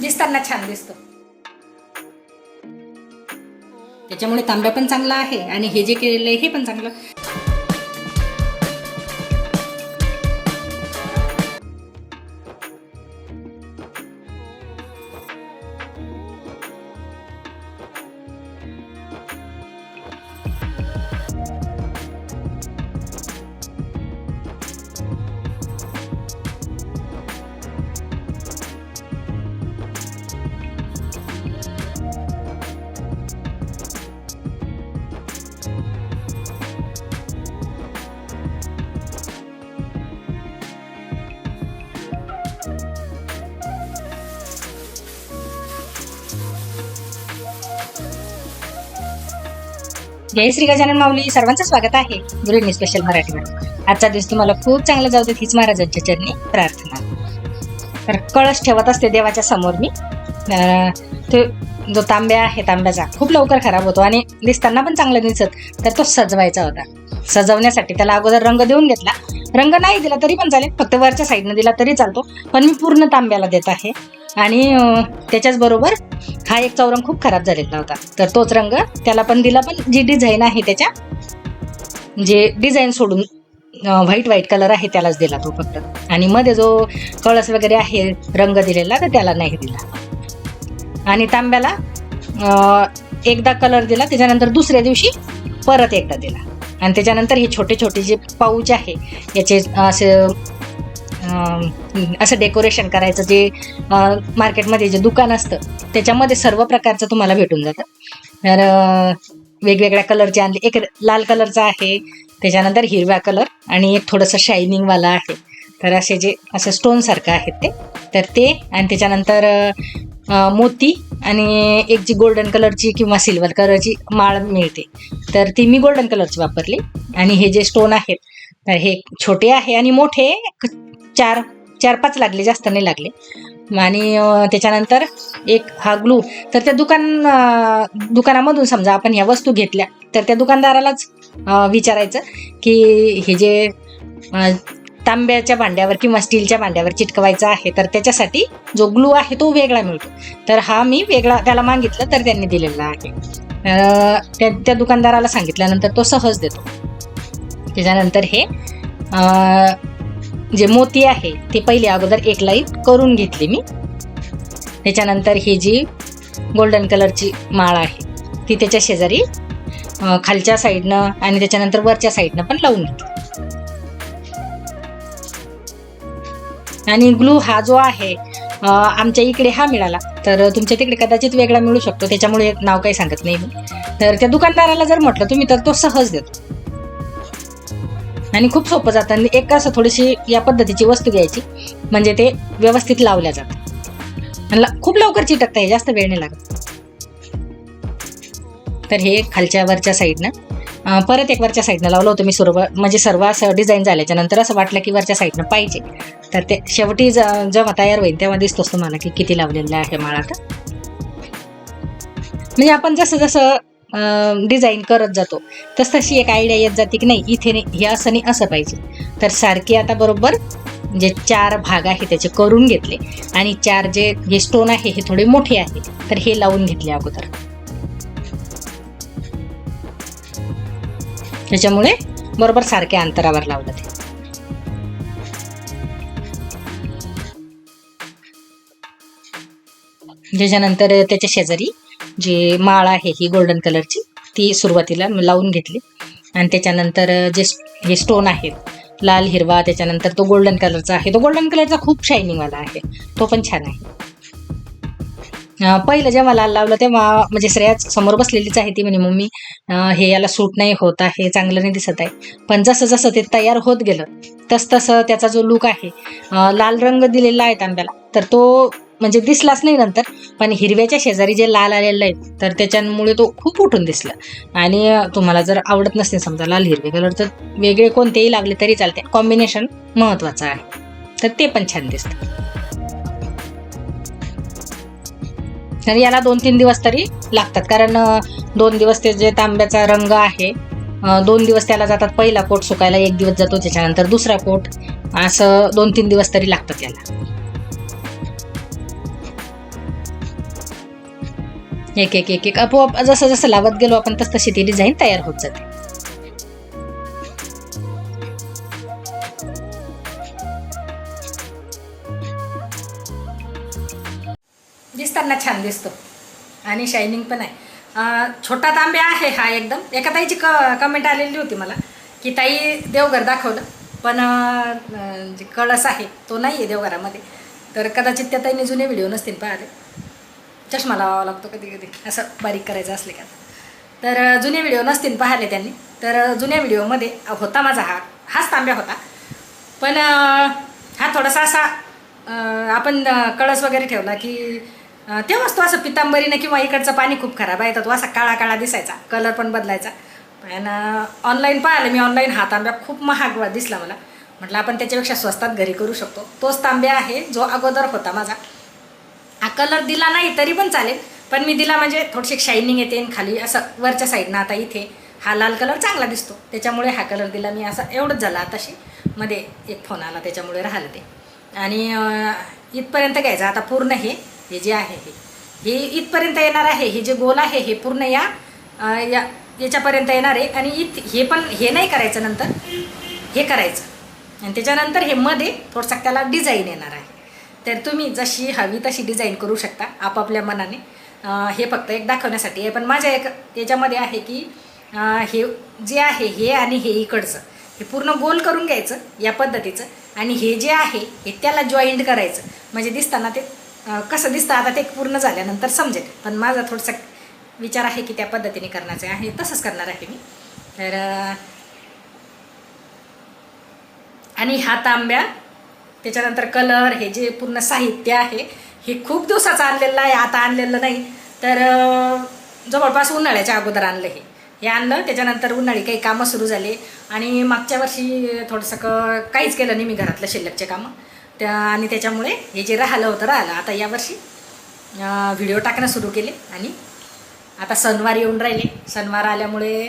दिसताना छान दिसतो. त्याच्यामुळे तांब्या पण चांगला आहे आणि हे जे केलेलं आहे हे पण चांगलं. जय श्री गजानन माऊली. सर्वांचं स्वागत आहे गृहिणी स्पेशल मराठीमध्ये. आजचा दिवस तुम्हाला खूप चांगला जाऊ देत हीच महाराजांच्या चरणी प्रार्थना. तर कळस ठेवत असते देवाच्या समोर मी. तो जो तांब्या आहे तांब्याचा खूप लवकर खराब होतो आणि दिसताना पण चांगला दिसत तर तो सजवायचा होता. सजवण्यासाठी त्याला अगोदर रंग देऊन घेतला. रंग नाही दिला तरी पण चालेल फक्त वरच्या साईडनं दिला तरी चालतो. पण मी पूर्ण तांब्याला देत आहे. आणि त्याच्याचबरोबर त्याच्याच बरोबर हा एक चौरंग खूप खराब झालेला होता. तर तोच रंग त्याला पण दिला पण जी डिझाईन आहे त्याच्या म्हणजे जे डिझाईन सोडून व्हाईट व्हाईट कलर आहे त्यालाच दिला तो फक्त. आणि मध्ये जो कळस वगैरे आहे रंग दिलेला तर त्याला नाही दिला. आणि तांब्याला एकदा कलर दिला त्याच्यानंतर दुसऱ्या दिवशी परत एकदा दिला. आणि त्याच्यानंतर हे छोटे छोटे जे पाऊच आहे याचे असे असं डेकोरेशन करायचं जे मार्केटमध्ये जे दुकान असतं त्याच्यामध्ये सर्व प्रकारचं तुम्हाला भेटून जातं. तर वेगवेगळ्या कलरचे आणले. एक लाल कलरचा आहे त्याच्यानंतर हिरव्या कलर आणि एक थोडंसं शायनिंगवाला आहे. तर असे जे असे स्टोनसारखं आहेत ते. तर ते आणि त्याच्यानंतर मोती आणि एक जी गोल्डन कलरची किंवा सिल्वर कलरची माळ मिळते. तर ती मी गोल्डन कलरची वापरली. आणि हे जे स्टोन आहेत तर हे छोटे आहे आणि मोठे चार चार पाच लागले जास्त नाही लागले. आणि त्याच्यानंतर एक हा ग्लू. तर त्या दुकान दुकानामधून समजा आपण ह्या वस्तू घेतल्या तर त्या दुकानदारालाच विचारायचं की हे जे तांब्याच्या भांड्यावर किंवा स्टीलच्या भांड्यावर चिटकवायचा आहे तर त्याच्यासाठी जो ग्लू आहे तो वेगळा मिळतो. तर हा मी वेगळा त्याला मागितलं तर त्यांनी दिलेला आहे. त्या त्या दुकानदाराला सांगितल्यानंतर तो सहज देतो. त्याच्यानंतर हे जे मोती आहे ते पहिले अगोदर एक लाईन करून घेतली मी. त्याच्यानंतर ही जी गोल्डन कलरची माळ आहे ती त्याच्या शेजारी खालच्या साईडनं आणि त्याच्यानंतर वरच्या साईडनं पण लावून घेतली. आणि ग्लू हा जो आहे आमच्या इकडे हा मिळाला. तर तुमच्या तिकडे कदाचित वेगळा मिळू शकतो त्याच्यामुळे नाव काही सांगत नाही मी. तर त्या दुकानदाराला जर म्हटलं तुम्ही तर तो सहज देतो. आणि खूप सोपं जातं. आणि एक असं थोडीशी या पद्धतीची वस्तू घ्यायची. म्हणजे ते व्यवस्थित लावल्या जातात. आणि खूप लवकर चिटकतं हे जास्त वेळ नाही लागत. तर हे खालच्या वरच्या साईडनं परत एक वरच्या साईडनं लावलं होतं मी सर्व म्हणजे सर्व असं डिझाईन झाल्याच्यानंतर असं वाटलं की वरच्या साईडनं पाहिजे. तर ते शेवटी ज- जेव्हा तयार होईल तेव्हा दिसतोच तुम्हाला की किती लावलेलं आहे माळा तर. म्हणजे आपण जसं जसं डिझाईन करत जातो. तस तशी एक आयडिया येत जाते की नाही इथे नाही हे असं नाही असं पाहिजे. तर सारखी आता बरोबर जे चार भाग आहे त्याचे करून घेतले. आणि चार जे हे स्टोन आहे हे थोडे मोठे आहे तर हे लावून घेतले अगोदर. त्याच्यामुळे बरोबर सारख्या अंतरावर लावलं ते. त्याच्यानंतर त्याच्या शेजारी जी माळ आहे ही गोल्डन कलरची ती सुरुवातीला लावून घेतली. आणि त्याच्यानंतर जे हे स्टोन आहेत लाल हिरवा त्याच्यानंतर तो गोल्डन कलरचा आहे. तो गोल्डन कलरचा खूप शायनिंगवाला आहे. तो पण छान आहे. पहिलं जेव्हा लाल लावलं तेव्हा म्हणजे श्रेयाच समोर बसलेलीच आहे ती म्हणे मम्मी हे याला सूट नाही होत आहे चांगलं नाही दिसत आहे. पण जसं जसं ते तयार होत गेलं तस तसं त्याचा जो लुक आहे लाल रंग दिलेला आहे तांब्याला तर तो म्हणजे दिसलाच नाही नंतर पण हिरव्याच्या शेजारी जे लाल आलेलं आहे तर त्याच्यामुळे तो खूप उठून दिसला. आणि तुम्हाला जर आवडत नसते समजा लाल हिरवे कलर तर वेगळे कोणतेही लागले तरी चालते कॉम्बिनेशन महत्वाचं आहे. तर ते पण छान दिसतं. तर याला दोन तीन दिवस तरी लागतात. कारण दोन दिवस ते जे तांब्याचा रंग आहे दोन दिवस त्याला जातात. पहिला कोट सुकायला एक दिवस जातो. त्याच्यानंतर दुसरा कोट असं दोन तीन दिवस तरी लागतात याला. एक एक एक एक. आपोआप जसं जसं लावत गेलो आपण तस तशी ती डिझाईन तयार होत जाते. दिसताना छान दिसतो. आणि शायनिंग पण आहे. छोटा तांब्या आहे हा एकदम. एका ताईची क कमेंट आलेली होती मला की ताई देवघर दाखवलं पण जे कळस आहे तो नाही आहे देवघरामध्ये. तर कदाचित त्या ताईने जुने व्हिडिओ नसतील पाहिले. चष्मा लावावा लागतो कधी कधी. असं बारीक करायचं असले का तर जुने व्हिडिओ नसतील पाहिले त्यांनी. तर जुन्या व्हिडिओमध्ये होता माझा हा. हाच तांब्या होता. पण हा थोडासा असा आपण कळस वगैरे ठेवला की तेव्हाच तो असं पितांबरीनं किंवा इकडचं पाणी खूप खराब आहे. तर तो असा काळा काळा दिसायचा. कलर पण बदलायचा. पण ऑनलाईन पाहिलं मी. ऑनलाईन हा तांब्या खूप महाग दिसला मला. म्हटलं आपण त्याच्यापेक्षा स्वस्तात घरी करू शकतो. तोच तांब्या आहे जो अगोदर होता माझा. हा कलर दिला नाही तरी पण चालेल. पण मी दिला म्हणजे थोडीशी शायनिंग येते आणि खाली असं वरच्या साईडनं आता इथे हा लाल कलर चांगला दिसतो. त्याच्यामुळे हा कलर दिला मी असं एवढंच झाला. आताशी मध्ये एक फोन आला त्याच्यामुळे राहिलं ते. आणि इथपर्यंत घ्यायचं. आता पूर्ण हे हे जे आहे हे हे इथपर्यंत येणार आहे. हे जे गोल आहे हे पूर्ण या या याच्यापर्यंत येणार आहे. आणि इथ हे पण हे नाही करायचं नंतर. हे करायचं. आणि त्याच्यानंतर हे मध्ये थोडंसं त्याला डिझाईन येणार आहे. तर तुम्ही जशी हवी तशी डिझाईन करू शकता आपापल्या मनाने. हे फक्त एक दाखवण्यासाठी आहे. पण माझ्या एक याच्यामध्ये आहे की हे जे आहे हे आणि हे इकडचं हे पूर्ण गोल करून घ्यायचं या पद्धतीचं. आणि हे जे आहे हे त्याला जॉईंट करायचं. म्हणजे दिसताना ते कसं दिसतं आता ते पूर्ण झाल्यानंतर समजेल. पण माझा थोडासा विचार आहे की त्या पद्धतीने करण्याचं आहे. तसंच करणार आहे मी. तर आणि हा तांब्या त्याच्यानंतर कलर हे जे पूर्ण साहित्य आहे हे खूप दिवसाचं आणलेलं आहे आता आणलेलं नाही. तर जवळपास उन्हाळ्याच्या अगोदर आणलं हे. हे आणलं त्याच्यानंतर उन्हाळी काही कामं सुरू झाले. आणि मागच्या वर्षी थोडंसं क काहीच केलं नाही मी घरातलं शिल्लकचे कामं. त्या आणि त्याच्यामुळे हे जे राहिलं होतं राहिलं. आता यावर्षी व्हिडिओ टाकणं सुरू केले. आणि आता सणवार येऊन राहिले. सणवार आल्यामुळे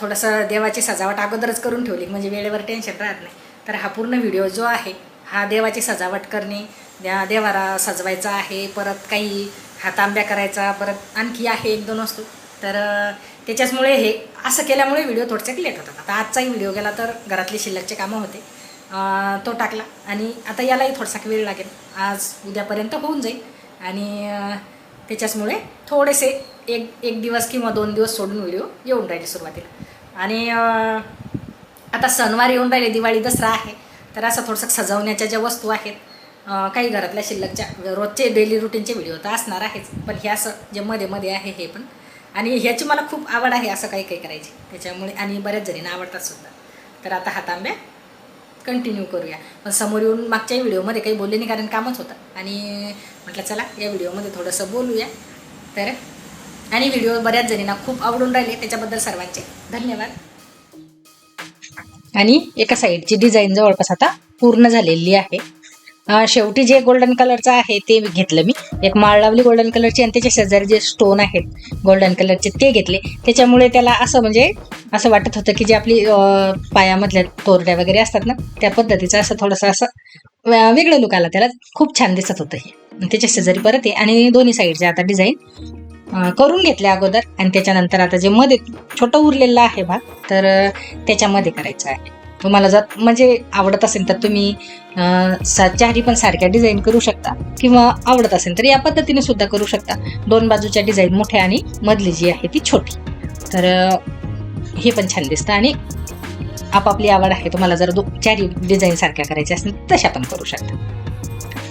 थोडंसं देवाची सजावट अगोदरच करून ठेवली. म्हणजे वेळेवर टेन्शन राहत नाही. तर हा पूर्ण व्हिडिओ जो आहे देवाची सजावट करणे त्या देवारा सजवायचा आहे परत काही हातांब्या करायचा परत आणखी आहे एक दोन वस्तू. तर त्याच्याचमुळे हे असं केल्यामुळे व्हिडिओ थोडसे लेट होतात. आता आजचाही व्हिडिओ गेला तर घरातले शिल्लकचे कामं होते. तो टाकला. आणि आता यालाही थोडासा वेळ लागेल. आज उद्यापर्यंत होऊन जाईल. आणि त्याच्याचमुळे थोडेसे एक एक दिवस किंवा दोन दिवस सोडून व्हिडिओ येऊन राहिले सुरुवातीला. आणि आता सणवार येऊन राहिले दिवाळी दसरा आहे. तर असं थोडंसं सजवण्याच्या ज्या वस्तू आहेत काही घरातल्या शिल्लकच्या रोजचे डेली रुटीनचे व्हिडिओ तर असणार आहेच. पण हे असं जे मध्ये मध्ये आहे हे पण. आणि ह्याची मला खूप आवड आहे असं काही काही करायची. त्याच्यामुळे आणि बऱ्याच जणींना आवडतात सुद्धा. तर आता हा तांब्या कंटिन्यू करूया. पण समोर येऊन मागच्याही व्हिडिओमध्ये काही बोलले नाही कारण कामच होतं. आणि म्हटलं चला या व्हिडिओमध्ये थोडंसं बोलूया. तर आणि व्हिडिओ बऱ्याच जणींना खूप आवडून राहिले. त्याच्याबद्दल सर्वांचे धन्यवाद. आणि एका साईडची डिझाईन जवळपास आता पूर्ण झालेली आहे. शेवटी जे गोल्डन कलरचं आहे ते घेतलं मी. एक माळ लावली गोल्डन कलरची आणि त्याच्या शेजारी जे स्टोन आहेत गोल्डन कलरचे ते घेतले. त्याच्यामुळे त्याला असं म्हणजे असं वाटत होतं की जे आपली पायामधल्या तोरड्या वगैरे असतात ना त्या पद्धतीचं असं थोडंसं असं वेगळं लुक आला त्याला. खूप छान दिसत होतं हे. त्याच्या शेजारी परत आहे आणि दोन्ही साईडचे आता डिझाईन करून घेतले अगोदर. आणि त्याच्यानंतर आता जे मध्ये छोटं उरलेलं आहे बा तर त्याच्यामध्ये करायचं आहे. तुम्हाला जर म्हणजे आवडत असेल तर तुम्ही सा चारी पण सारख्या डिझाईन करू शकता. किंवा आवडत असेल तर या पद्धतीने सुद्धा करू शकता. दोन बाजूच्या डिझाईन मोठ्या आणि मधली जी आहे ती छोटी. तर हे पण छान दिसतं. आणि आपापली आवड आहे तुम्हाला जर दो चारी डिझाईन सारख्या करायच्या असतील तशा पण करू शकता.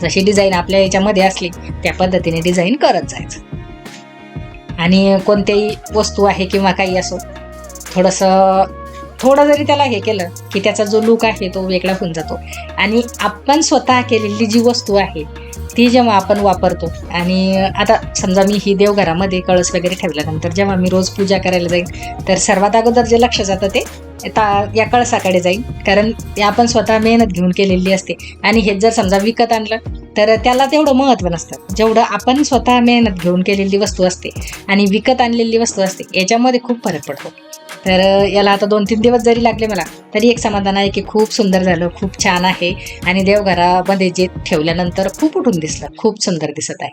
जशी डिझाईन आपल्या याच्यामध्ये असली त्या पद्धतीने डिझाईन करत जायचं. आणि कोणत्याही वस्तू आहे किंवा काही असो थोडंसं थोडं जरी त्याला हे केलं की त्याचा जो लुक आहे तो वेगळा होऊन जातो. आणि आपण स्वतः केलेली जी वस्तू आहे ती जेव्हा आपण वापरतो आणि आता समजा मी ही देवघरामध्ये कळस वगैरे ठेवल्यानंतर जेव्हा मी रोज पूजा करायला जाईन तर सर्वात अगोदर जे लक्ष जातं ते या कळसाकडे जाईल कारण आपण स्वतः मेहनत घेऊन केलेली असते. आणि हे जर समजा विकत आणलं तर त्याला तेवढं महत्त्व नसतं. जेवढं आपण स्वतः मेहनत घेऊन केलेली वस्तू असते आणि विकत आणलेली वस्तू असते याच्यामध्ये खूप फरक पडतो. तर याला आता दोन तीन दिवस जरी लागले मला तरी एक समाधान आहे की खूप सुंदर झालं खूप छान आहे. आणि देवघरामध्ये जे ठेवल्यानंतर खूप उठून दिसलं खूप सुंदर दिसत आहे.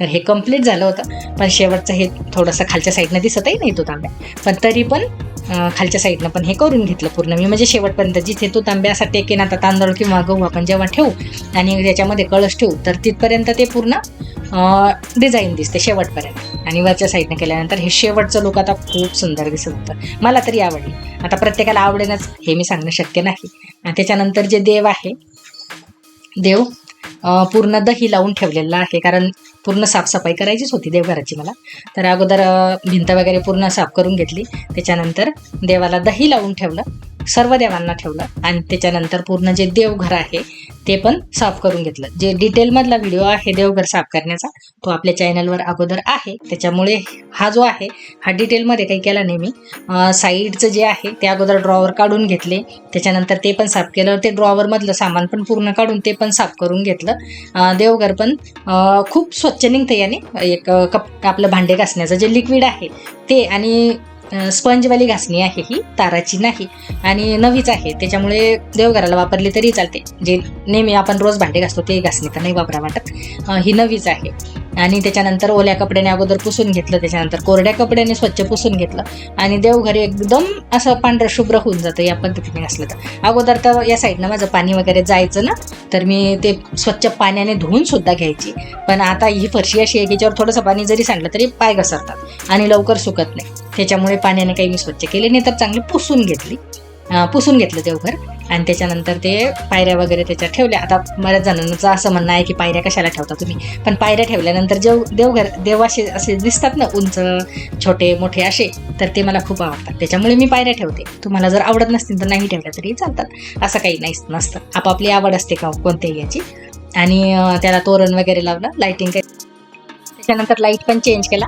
तर हे कंप्लीट झालं होतं. पण शेवटचं हे थोडंसं खालच्या साईडनं दिसतही नाही तो तांब्या पण तरी पण खालच्या साईडनं पण हे करून घेतलं पूर्ण. मी म्हणजे शेवटपर्यंत जिथे तो तांब्या टेकेन आता तांदूळ किंवा गहू आपण जेव्हा ठेवू आणि त्याच्यामध्ये कळस ठेवू तर तिथपर्यंत ते पूर्ण डिझाईन दिसते शेवटपर्यंत. आणि वरच्या साईडनं केल्यानंतर हे शेवटचं लोक आता खूप सुंदर दिसत होतं. मला तरी आवडली. आता प्रत्येकाला आवडेनच हे मी सांगणं शक्य नाही. आणि त्याच्यानंतर जे देव आहे देव पूर्ण दही लावून ठेवलेला आहे. कारण पूर्ण साफसफाई करायचीच होती देवघराची मला. तर अगोदर भिंत वगैरे पूर्ण साफ करून घेतली. त्याच्यानंतर देवाला दही लावून ठेवलं. सर्व देवांना ठेवलं आणि त्याच्यानंतर पूर्ण जे देवघर आहे ते पण साफ करून घेतलं. जे डिटेलमधला व्हिडिओ आहे देवघर साफ करण्याचा तो आपल्या चॅनलवर अगोदर आहे. त्याच्यामुळे हा जो आहे हा डिटेलमध्ये काही केला नाही मी. साईडचं जे आहे ते अगोदर ड्रॉवर काढून घेतले. त्याच्यानंतर ते पण साफ केलं. ते ड्रॉवरमधलं सामान पण पूर्ण काढून ते पण साफ करून घेतलं. देवघर पण खूप स्वच्छ निघतं याने. एक कप आपलं भांडे घासण्याचं जे लिक्विड आहे ते आणि स्पंजवाली घासणी आहे ही ताराची नाही. आणि नवीच आहे त्याच्यामुळे देवघराला वापरली तरी चालते. जे नेहमी आपण रोज भांडे घासतो ते घासणी तर नाही वापरा वाटत. ही नवीच आहे. आणि त्याच्यानंतर ओल्या कपड्याने अगोदर पुसून घेतलं त्याच्यानंतर कोरड्या कपड्याने स्वच्छ पुसून घेतलं. आणि देवघर एकदम असं पांढरं शुभ्र होऊन जातं या पद्धतीने असलं तर. अगोदर तर या साईडनं माझं पाणी वगैरे जायचं ना तर मी ते स्वच्छ पाण्याने धुवून सुद्धा घ्यायची. पण आता ही फरशी अशी आहे की याच्यावर थोडंसं पाणी जरी सांडलं तरी पाय घसरतात आणि लवकर सुकत नाही. त्याच्यामुळे पाण्याने काही मी स्वच्छ केले नाही तर चांगली पुसून घेतली. पुसून घेतलं देवघर. आणि त्याच्यानंतर ते पायऱ्या वगैरे त्याच्यात ठेवल्या. आता बऱ्याच जणांचं असं म्हणणं आहे की पायऱ्या कशाला ठेवता तुम्ही? पण पायऱ्या ठेवल्यानंतर जेव देवघर देव असे दिसतात ना उंच छोटे मोठे असे तर ते मला खूप आवडतात. त्याच्यामुळे मी पायऱ्या ठेवते. तुम्हाला जर आवडत नसतील तर नाही ठेवल्या तरी चालतात. असं काही नाही नसतं. आपापली आवड असते का हो, कोणत्याही याची. आणि त्याला तोरण वगैरे लावलं लाईटिंग त्याच्यानंतर लाइट पण चेंज केला.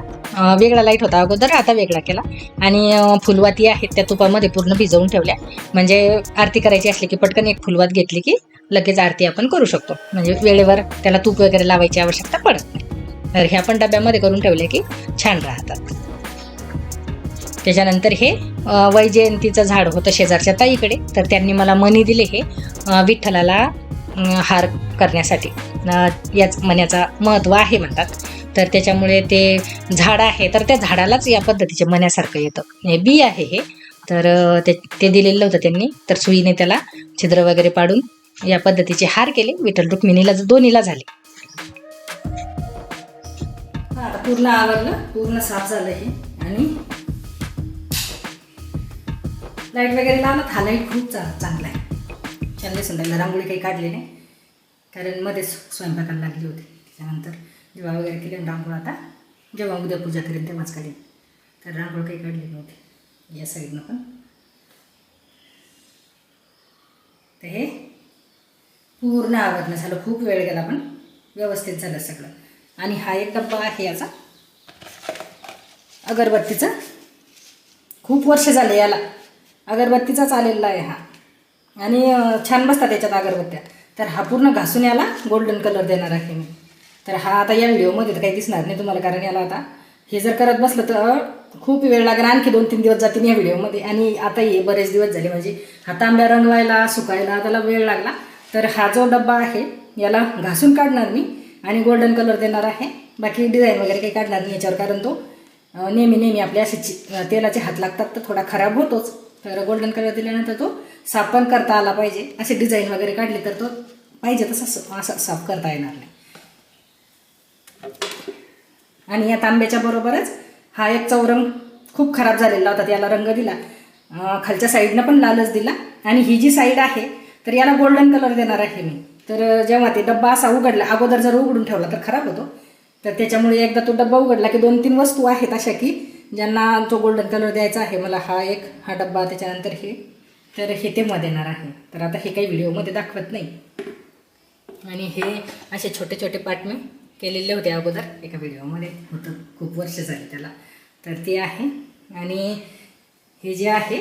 वेगळा लाइट होता अगोदर आता वेगळा केला. आणि फुलवाती आहेत त्या तुपामध्ये पूर्ण भिजवून ठेवल्या. म्हणजे आरती करायची असली की पटकन एक फुलवात घेतली की लगेच आरती आपण करू शकतो. म्हणजे वेळेवर त्याला तूप वगैरे लावायची आवश्यकता पडत नाही. तर ह्या पण डब्यामध्ये करून ठेवल्या की छान राहतात. त्याच्यानंतर हे वैजयंतीचं झाड होतं शेजारच्या ताईकडे. तर त्यांनी मला मनी दिले हे विठ्ठलाला हार करण्यासाठी. याच मण्याचा महत्त्व आहे म्हणतात. तर त्याच्यामुळे ते झाड आहे. तर त्या झाडालाच या पद्धतीचे मण्यासारखं येतं. हे बी आहे हे. तर ते ते दिलेलं होतं त्यांनी. तर सुईने त्याला छिद्र वगैरे पाडून या पद्धतीचे हार केले. विठ्ठल रुक्मिणीला दोन्हीला झाले. आता पूर्ण आवरलं. पूर्ण साफ झालं हे. आणि लाइट वगैरे लावलं. थालाही खूप चा चांगला आहे. छान दिसून रांगोळी काही काढली नाही. कारण मध्येच स्वयंपाकाला लागली होती. त्यानंतर जेव्हा वगैरे केली आणि रांगोळ आता जेव्हा उद्या पूजा करेन तेव्हाच काढेल तर रांगोळ काही काढली नव्हती. या साईडनं पण. तर हे पूर्ण आवरणं झालं खूप वेळ गेला पण. व्यवस्थित झालं सगळं. आणि हा एक डब्बा आहे याचा. अगरबत्तीचा. खूप वर्ष झाले याला. अगरबत्तीचाच आलेला आहे हा. आणि छान बसतात त्याच्यात अगरबत्त्या. तर हा पूर्ण घासून याला गोल्डन कलर देणार आहे मी. तर हा आता या व्हिडिओमध्ये तर काही दिसणार नाही तुम्हाला कारण याला आता हे जर करत बसलं तर खूप वेळ लागेल. आणखी दोन तीन दिवस जातील या व्हिडिओमध्ये. आणि आता हे बरेच दिवस झाले म्हणजे हा तांब्या रंगवायला सुकायला त्याला वेळ लागला. तर हा जो डब्बा आहे याला घासून काढणार मी आणि गोल्डन कलर देणार आहे. बाकी डिझाईन वगैरे काही काढणार नाही याच्यावर कारण तो नेहमी नेहमी आपले असे तेलाचे हात लागतात तर थोडा खराब होतोच. तर गोल्डन कलर दिल्यानंतर तो साफ पण करता आला पाहिजे. असे डिझाईन वगैरे काढले तर तो पाहिजे तसा असं साफ करता येणार नाही. आणि या तांब्याच्या बरोबरच हा एक चौरंग खूप खराब झालेला होता त्याला रंग दिला. खालच्या साईडनं पण लालच दिला. आणि ही जी साईड आहे तर याला गोल्डन कलर देणार आहे मी. तर जेव्हा ते डब्बा असा उघडला अगोदर जर उघडून ठेवला तर खराब होतो. तर त्याच्यामुळे एकदा तो डब्बा उघडला की दोन तीन वस्तू आहेत अशा की ज्यांना तो गोल्डन कलर द्यायचा आहे. मला हा एक हा डब्बा त्याच्यानंतर हे. तर हे तेव्हा देणार आहे. तर आता हे काही व्हिडिओमध्ये दाखवत नाही. आणि हे असे छोटे छोटे पाठ मी केलेले होते अगोदर एका व्हिडिओमध्ये. होतं. खूप वर्ष झाली त्याला. तर ते आहे. आणि हे जे आहे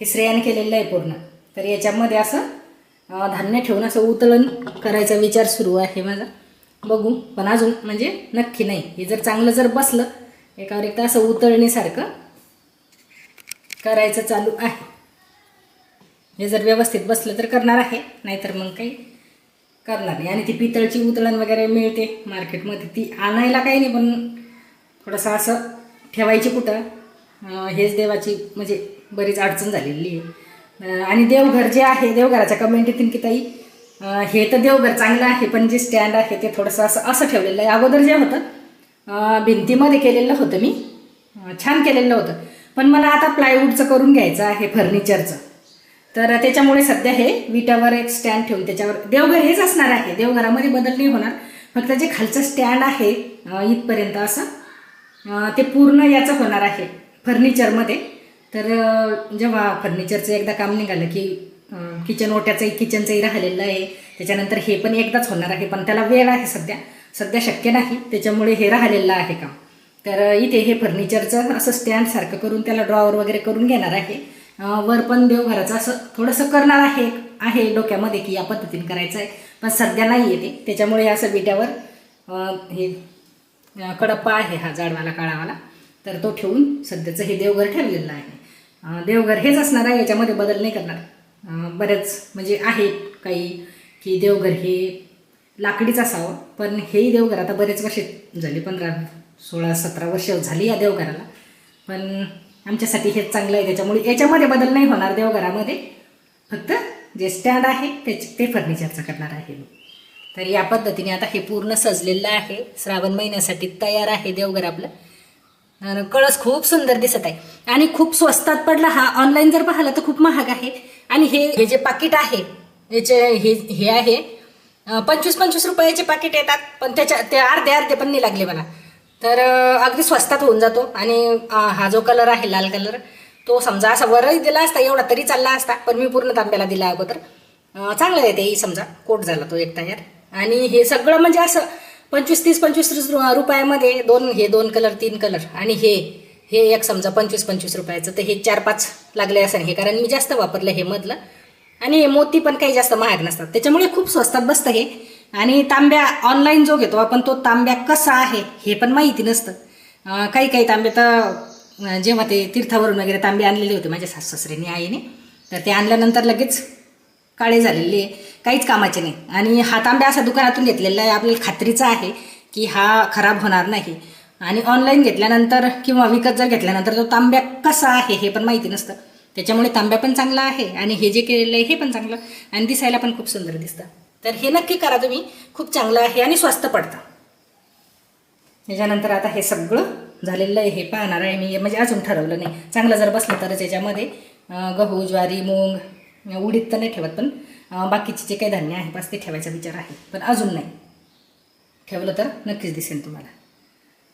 हे श्रेयाने केलेलं आहे पूर्ण. तर याच्यामध्ये असं धान्य ठेवून असं उतळण करायचा विचार सुरू आहे माझा. बघू. पण अजून म्हणजे नक्की नाही. हे जर चांगलं जर बसलं एकावर एक असं उतळणीसारखं करायचं चालू आहे. हे जर व्यवस्थित बसलं तर करणार आहे. नाहीतर मग काही करणार नाही. आणि ती पितळची उतळण वगैरे मिळते मार्केटमध्ये. ती आणायला काही नाही पण थोडंसं असं ठेवायची कुठं? हेच देवाची म्हणजे बरीच अडचण झालेली आहे. आणि देवघर जे आहे देवघराच्या कमेंट येतील की ताई हे तर देवघर चांगलं आहे पण जे स्टँड आहे ते थोडंसं असं असं ठेवलेलं आहे. अगोदर जे होतं भिंतीमध्ये केलेलं होतं मी. छान केलेलं होतं. पण मला आता प्लायवूडचं करून घ्यायचं आहे फर्निचरचं तर त्याच्यामुळे सध्या हे विटावर एक स्टँड ठेवून त्याच्यावर देवघर हेच असणार आहे. देवघरामध्ये बदल नाही होणार. फक्त जे खालचं स्टँड आहे इथपर्यंत असं ते पूर्ण याचं होणार आहे फर्निचरमध्ये. तर जेव्हा फर्निचरचं एकदा काम निघालं की किचन ओट्याचंही किचनचंही राहिलेलं आहे. त्याच्यानंतर हे पण एकदाच होणार आहे. पण त्याला वेळ आहे सध्या. सध्या शक्य नाही. त्याच्यामुळे हे राहिलेलं आहे काम. तर इथे हे फर्निचरचं असं स्टँडसारखं करून त्याला ड्रॉवर वगैरे करून घेणार आहे. वर पण देवघराचं असं थोडंसं करणार आहे आहे डोक्यामध्ये की या पद्धतीने करायचं आहे पण सध्या नाही येते. त्याच्यामुळे या विट्यावर हे कडप्पा आहे हा जाडवाला काळावाला. तर तो ठेवून सध्याचं हे देवघर ठेवलेलं आहे. देवघर हेच असणार आहे याच्यामध्ये बदल नाही करणार. बरेच म्हणजे आहे काही की देवघर हे लाकडीच असावं पण हेही देवघर आता बरेच वर्षे झाली पंधरा सोळा सतरा वर्ष झाली या देवघराला. पण आमच्यासाठी हेच चांगलं आहे. त्याच्यामुळे याच्यामध्ये बदल नाही होणार देवघरामध्ये. फक्त जे स्टँड आहे त्याच ते फर्निचरचं करणार आहे तर या पद्धतीने आता हे पूर्ण सजलेलं आहे. श्रावण महिन्यासाठी तयार आहे देवघर आपलं. कळस खूप सुंदर दिसत आहे. आणि खूप स्वस्तात पडला हा. ऑनलाईन जर पाहिलं तर खूप महाग आहे. आणि हे हे जे पाकिट आहे याचे हे हे आहे पंचवीस पंचवीस रुपयाचे पाकिट येतात. पण त्याच्या ते अर्धे अर्धे पण नाही लागले मला. तर अगदी स्वस्तात होऊन जातो. आणि हा जो कलर आहे लाल कलर तो समजा असा वरही दिला असता एवढा तरी चालला असता पण मी पूर्ण तांब्याला दिला अगोदर. चांगलं आहे तेही समजा. कोट झाला तो एक तयार. आणि हे सगळं म्हणजे असं पंचवीस तीस पंचवीस तीस रु- रुपयामध्ये दोन हे दोन कलर तीन कलर आणि हे हे एक समजा पंचवीस पंचवीस रुपयाचं. तर हे चार पाच लागले असेल हे कारण मी जास्त वापरलं हे मधलं. आणि हे मोती पण काही जास्त महाग नसतात. त्याच्यामुळे खूप स्वस्तात बसतं हे. आणि तांब्या ऑनलाईन जो घेतो आपण तो तांब्या कसा आहे हे पण माहिती नसतं. काही काही तांबे तर जेव्हा ते तीर्थावरून वगैरे तांबे आणलेले होते माझ्या सासू सासऱ्याने आईने तर ते आणल्यानंतर लगेच काळे झालेले काहीच कामाचे नाही. आणि हा तांब्या असा दुकानातून घेतलेला आहे आपल्याला खात्रीचा आहे की हा खराब होणार नाही. आणि ऑनलाईन घेतल्यानंतर किंवा विकत जर घेतल्यानंतर तो तांब्या कसा आहे हे पण माहिती नसतं. त्याच्यामुळे तांब्या पण चांगला आहे आणि हे जे केलेलं आहे हे पण चांगलं. आणि दिसायला पण खूप सुंदर दिसतं. तर हे नक्की करा तुम्ही. खूप चांगलं आहे आणि स्वस्त पडतं. त्याच्यानंतर आता हे सगळं झालेलं आहे हे पाहणार आहे मी. म्हणजे अजून ठरवलं नाही. चांगलं जर बसलं तरच याच्यामध्ये. गहू ज्वारी मूग उडीद तर नाही ठेवत पण बाकीचे जे काही धान्य आहे बस ते ठेवायचा विचार आहे. पण अजून नाही. ठेवलं तर नक्कीच दिसेल तुम्हाला.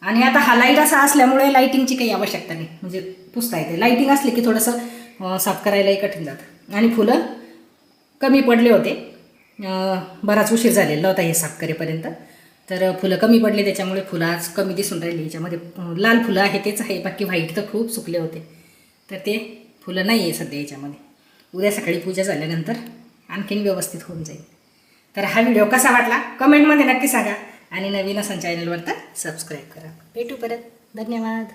आणि आता हा लाइट असा असल्यामुळे लाईटिंगची काही आवश्यकता नाही. म्हणजे पुसता येते. लाईटिंग असली की थोडंसं साफ करायलाही कठीण जातं. आणि फुलं कमी पडले होते. बराच उशीर झालेला होता हे साफ करेपर्यंत तर फुलं कमी पडले त्याच्यामुळे फुलं आज कमी दिसून राहिली. याच्यामध्ये लाल फुलं आहे तेच आहे. बाकी व्हाईट तर खूप सुकले होते. तर ते फुलं नाही आहे सध्या याच्यामध्ये. उद्या सकाळी पूजा झाल्यानंतर आणखीन व्यवस्थित होऊन जाईल. तर हा व्हिडिओ कसा वाटला? कमेंटमध्ये नक्की सांगा. आणि नवीन असं चॅनलवर तर सबस्क्राईब करा. भेटू परत. धन्यवाद.